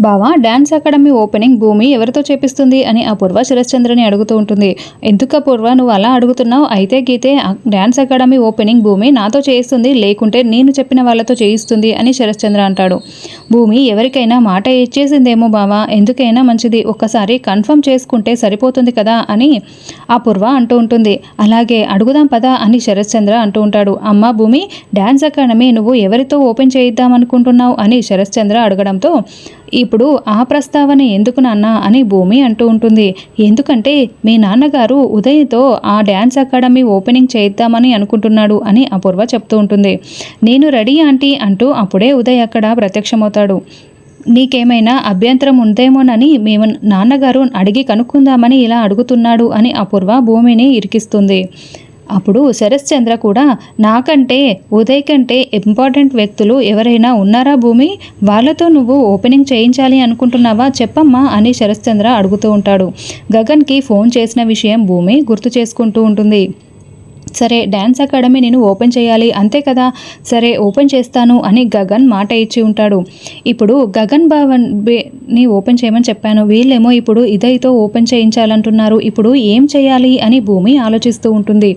బావా dance academy opening భూమి ఎవరితో చేపిస్తుంది అని అపూర్వ శరశ్చంద్రని అడుగుతూ ఉంటుంది. ఎందుకు అపూర్వ నువ్వు అలా అడుగుతున్నావు? అయితే గీతే డ్యాన్స్ అకాడమీ ఓపెనింగ్ భూమి నాతో చేయిస్తుంది లేకుంటే నేను చెప్పిన వాళ్ళతో చేయిస్తుంది అని శరశ్చంద్ర అంటాడు. భూమి ఎవరికైనా మాట ఇచ్చేసిందేమో బావా ఎందుకైనా మంచిది. ఒక్కసారి కన్ఫర్మ్ చేసుకుంటే సరిపోతుంది కదా అని అపూర్వ అంటూ ఉంటుంది. అలాగే అడుగుదాం పదా అని శరశ్చంద్ర అంటూ ఉంటాడు. అమ్మ భూమి డ్యాన్స్ అకాడమీ నువ్వు ఎవరితో ఓపెన్ చేయిద్దాం అనుకుంటున్నావు అని శరశ్చంద్ర అడగడంతో ఈ ఇప్పుడు ఆ ప్రస్తావన ఎందుకు నాన్న అని భూమి అంటూ ఉంటుంది. ఎందుకంటే మీ నాన్నగారు ఉదయ్తో ఆ డ్యాన్స్ అకాడమీ ఓపెనింగ్ చేద్దామని అనుకుంటున్నాడు అని అపూర్వ చెప్తూ ఉంటుంది. నేను రెడీ ఆంటీ అంటూ అప్పుడే ఉదయ్ అక్కడ ప్రత్యక్షమవుతాడు. నీకేమైనా అభ్యంతరం ఉందేమోనని మేము నాన్నగారు అడిగి కనుక్కుందామని ఇలా అడుగుతున్నాడు అని అపూర్వ భూమిని ఇరికిస్తుంది. అప్పుడు శరశ్చంద్ర కూడా నాకంటే ఉదయ్ కంటే ఇంపార్టెంట్ వ్యక్తులు ఎవరైనా ఉన్నారా భూమి? వాళ్ళతో నువ్వు ఓపెనింగ్ చేయించాలి అనుకుంటున్నావా? చెప్పమ్మా అని శరశ్చంద్ర అడుగుతూ ఉంటాడు. గగన్కి ఫోన్ చేసిన విషయం భూమి గుర్తు చేసుకుంటూ ఉంటుంది. సరే డ్యాన్స్ అకాడమీ నేను ఓపెన్ చేయాలి అంతే కదా? సరే ఓపెన్ చేస్తాను అని గగన్ మాట ఇచ్చి ఉంటాడు. ఇప్పుడు గగన్ భవన్ని ఓపెన్ చేయమని చెప్పాను. వీళ్ళేమో ఇప్పుడు ఇదైతో ఓపెన్ చేయించాలంటున్నారు. ఇప్పుడు ఏం చేయాలి అని భూమి ఆలోచిస్తూ ఉంటుంది.